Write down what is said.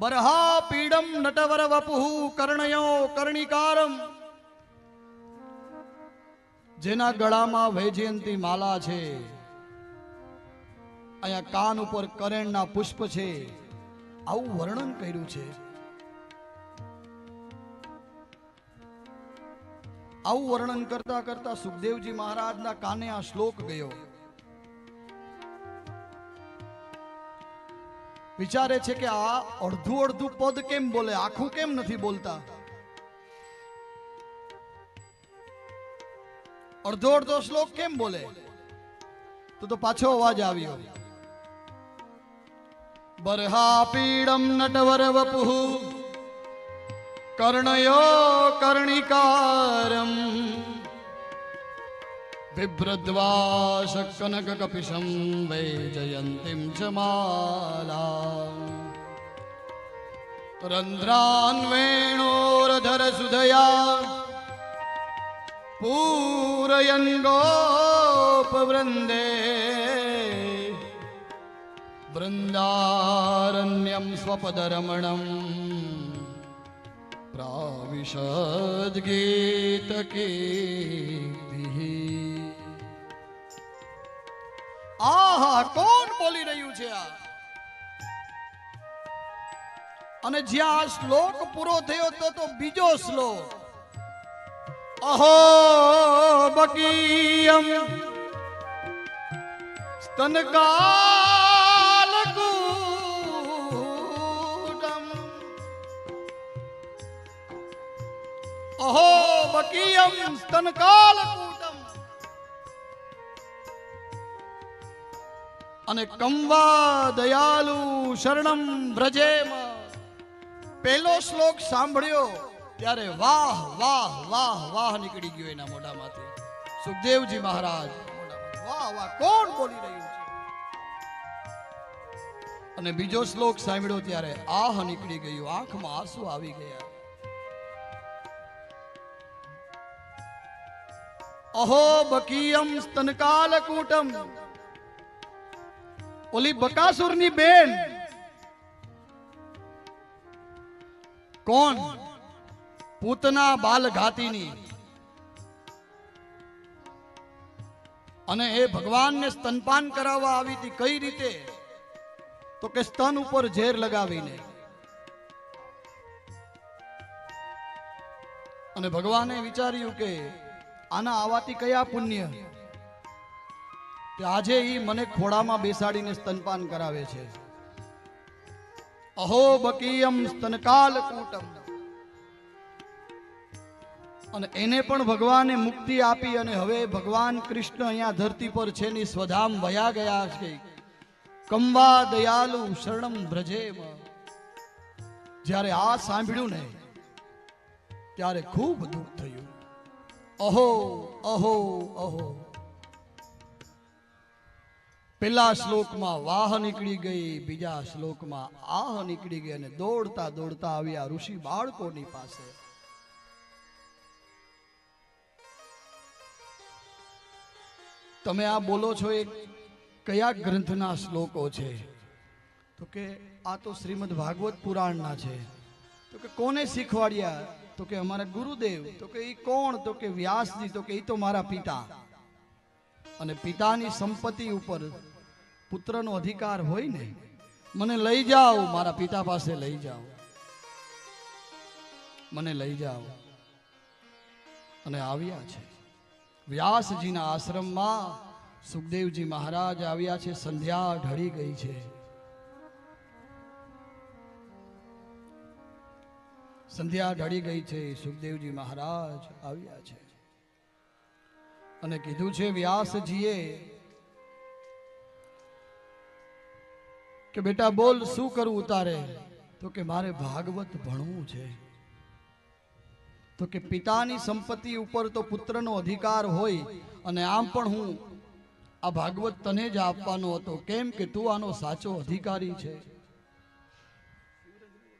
બરહા પીડમ નટવર વપુઃ કર્ણયો કર્ણિકારમ જેના ગળામાં વૈજયંતી માલા છે, અહીંયા કાન ઉપર કરેણના પુષ્પ છે, આવું વર્ણન કર્યું છે. આવું વર્ણન કરતા કરતા સુખદેવજી મહારાજના કાને આ શ્લોક ગયો. વિચારે છે કે આ અડધું અડધું પદ કેમ બોલે? આખું કેમ નથી બોલતા? અડધો અડધો શ્લોક કેમ બોલે? તો તો પાછો અવાજ આવ્યો. બરહા પીડમ નટવર વપુઃ કર્ણયો કર્ણિકારમ. बिभ्रद्वाश वै जयन्तीं च माला। रन्ध्रान्वेणोरधरसुधया पूरयन् गोपवृन्दे वृन्दारण्यं स्वपदरमणम् प्राविशद्गीतकी। આહા કોણ બોલી રહ્યું છે આ? અને જ્યાં આ શ્લોક પૂરો થયો તો તો બીજો શ્લોક. અહો બકીયમ, સ્તનકાલકૂટમ. અહો બકીયમ, સ્તનકાલકૂટમ. અને કંવા દયાલુ શરણમ વ્રજેમ. પહેલો શ્લોક સાંભળ્યો, ત્યારે વાહ વાહ વાહ વાહ નીકળી ગયો એના મોઢામાંથી. સુખદેવજી મહારાજ, વાહ વાહ, કોણ બોલી રહ્યું છે? અને બીજો શ્લોક સાંભળ્યો ત્યારે આહ નીકળી ગયું, આંખમાં આંસુ આવી ગયા. અહો બકીયમ સ્તનકાલકૂટમ. ઓલી બકાસુરની બેન. કોણ? પૂતના બાલઘાતીની. અને એ ભગવાનને સ્તનપાન કરાવવા આવી હતી કઈ રીતે? તો કે સ્તન ઉપર ઝેર લગાવીને. અને ભગવાને વિચાર્યું કે આના આવાથી કયા પુણ્ય? કે આજે એ મને ખોળામાં બેસાડીને સ્તનપાન કરાવે છે. અહો બકીયમ સ્તનકાલ કૂટમ. અને એને પણ ભગવાને મુક્તિ આપી અને હવે ભગવાન કૃષ્ણ અહીંયા ધરતી પર છે ની સ્વધામ વયા ગયા છે. કંવા દયાલુ શરણમ બ્રજેમ. જ્યારે આ સાંભળ્યું ને ત્યારે ખૂબ દુઃખ થયું. અહો અહો અહો. પેલા શ્લોકમાં વાહ નીકળી ગઈ, બીજા શ્લોકમાં આહ નીકળી ગઈ અને દોડતા દોડતા આવ્યા ઋષિ બાળકોની પાસે. તમે આ બોલો છો એ કયા ગ્રંથના શ્લોકો છે? તો કે આ તો શ્રીમદ ભાગવત પુરાણના છે. તો કે કોને શીખવાડ્યા? તો કે અમારા ગુરુદેવ. તો કે એ કોણ? તો કે વ્યાસજી. તો કે એ તો મારા પિતા. અને પિતાની સંપત્તિ ઉપર પુત્રનો અધિકાર હોય ને, મને લઈ જાઓ, મારા પિતા પાસે લઈ જાઓ. મને લઈ જાઓ. અને આવ્યા છે. વ્યાસજીના આશ્રમમાં સુખદેવજી મહારાજ આવ્યા છે, સંધ્યા ઢળી ગઈ છે. સંધ્યા ઢળી ગઈ છે, સુખદેવજી મહારાજ આવ્યા છે. અને કીધું છે, વ્યાસજીએ કે બેટા બોલ, શું કરવું તારે તો કે, મારે ભાગવત ભણવું છે. તો કે, પિતાની સંપત્તિ ઉપર તો પુત્રનો અધિકાર હોય અને આમ પણ હું આ ભાગવત તને જ આપવાનો હતો. કેમ કે તું આનો સાચો અધિકારી છે?